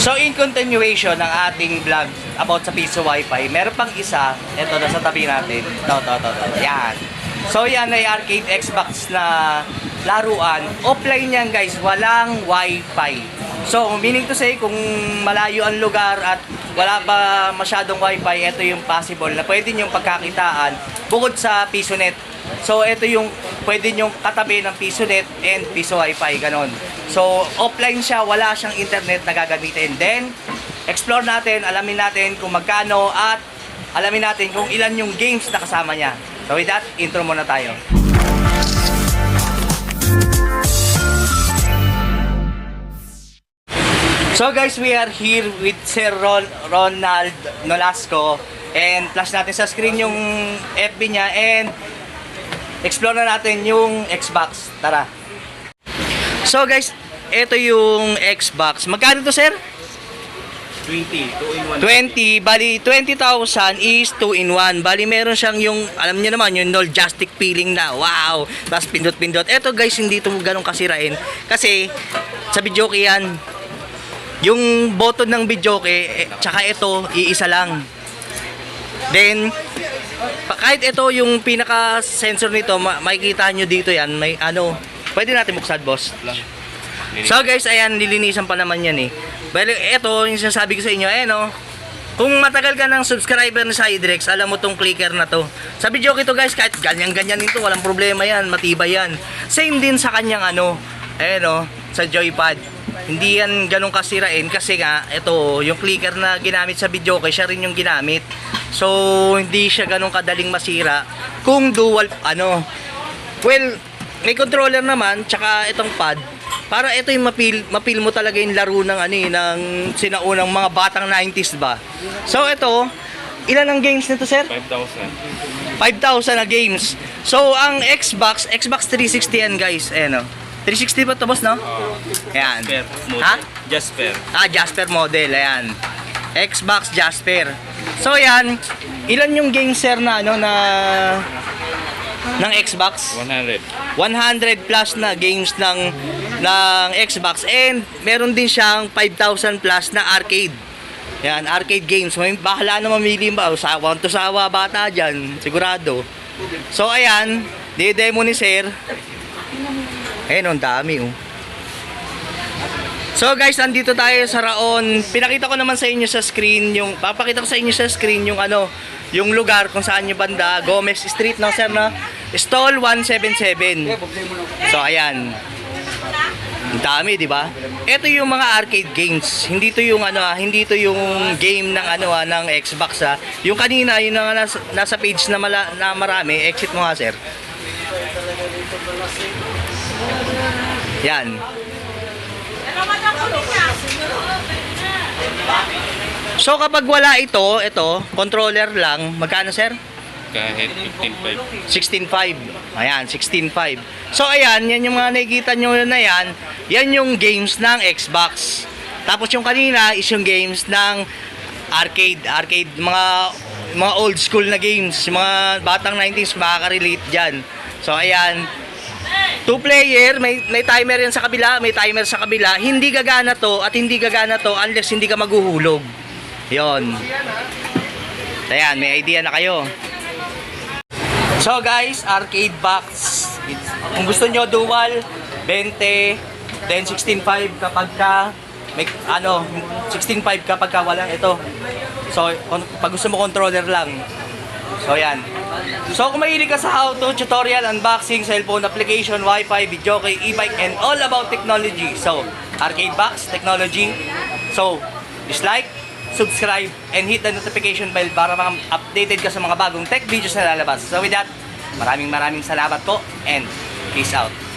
So in continuation ng ating vlog about sa piso wifi, meron pang isa, ito nasa tabi natin. Ito, ito, ito, ito. Yan. So yan ay arcade Xbox na laruan. Offline yan guys, walang wifi. So meaning to say, kung malayo ang lugar at wala pa masyadong wifi, ito yung possible na pwede niyong pagkakitaan bukod sa PisoNet. So ito yung pwede niyong katabi ng PisoNet and Piso Wi-Fi ganon. So offline siya, wala siyang internet na gagamitin. Then explore natin, alamin natin kung magkano at alamin natin kung ilan yung games na kasama niya. So with that, intro muna tayo. So guys, we are here with Sir Ron Ronald Nolasco and flash natin sa screen yung FB niya and explore na natin yung Xbox. Tara. So guys, ito yung Xbox. Magkano to sir? 20, 2 in 1. 20. Bali, 20,000 is 2 in 1. Bali, meron siyang yung, alam niyo naman, yung nostalgic feeling na, wow! Tapos pindot-pindot. Ito guys, hindi ito ganun kasirain. Kasi, sa videoke yan, yung button ng videoke, eh, tsaka ito, iisa lang. Then, kahit ito yung pinaka-sensor nito, ma- makikita nyo dito yan, may ano, pwede natin buksan boss. So guys, ayan, nilinisan pa naman yan eh. Bali, ito, yung sinasabi ko sa inyo, ayan oh. Kung matagal ka ng subscriber ni Sidrex, alam mo tong clicker na to. Sa video ito guys, kahit ganyan-ganyan ito, walang problema yan, matibay yan. Same din sa kanyang ano, ayan oh, sa joypad. Hindi yan ganun kasirain kasi nga, ito, yung clicker na ginamit sa video siya rin yung ginamit. So, hindi siya ganun kadaling masira. Kung dual, ano, well, may controller naman, tsaka itong pad, para ito yung mapil, mapil mo talaga yung laro ng ano eh, ng sinaunang mga batang 90s ba. So ito, ilan ang games nito sir? 5,000. 5,000 na games. So ang Xbox, Xbox 360 yan guys. Ayan o. 360 ba ito boss no? Ayan. Jasper model. Ha? Jasper. Ah, Jasper model. Ayan. Xbox Jasper. So yan, ilan yung games sir na ano na ng Xbox? 100. 100 plus na games ng ng Xbox and meron din siyang 5,000 plus na arcade. Yan, arcade games. May bahala na mamili ba? Sawa to sawa bata dyan, sigurado. So ayan, di-demo ni Sir. Ayun, ang dami oh. So guys, andito tayo sa Raon. Pinakita ko naman sa inyo sa screen yung papakita ko sa inyo sa screen yung ano, yung lugar kung saan yung banda, Gomez Street no sir na Stall 177. So ayan. Ang dami, di ba? Ito yung mga arcade games. Hindi to yung ano, ah, hindi to yung game ng ano ah, ng Xbox ah. Yung kanina, yung na, nasa, nasa page na, mala, na marami, exit mo nga sir. Yan. So kapag wala ito, ito, controller lang, magkano sir? Kahit 15.5. 16.5. Ayan, 16.5. So ayan, yan yung mga nakikita nyo na yan, yan yung games ng Xbox. Tapos yung kanina is yung games ng arcade, arcade, mga mga old school na games, yung mga batang 90s makaka-relate dyan. So ayan, two player, may, may timer yan sa kabila, may timer sa kabila, hindi gagana to at hindi gagana to unless hindi ka maghuhulog. Yon. Ayan, may idea na kayo. So guys, arcade box. Kung gusto nyo dual, 20, then 16.5 kapag ka may ano, 16.5 kapag ka wala ito. So, pag gusto mo controller lang. So, yan. So, kung mahilig ka sa how-to, tutorial, unboxing, cellphone application, wifi, video kay e-bike, and all about technology. So, arcade box, technology. So, dislike, subscribe, and hit the notification bell para mga updated ka sa mga bagong tech videos na lalabas. So, with that, maraming maraming salamat po, and peace out.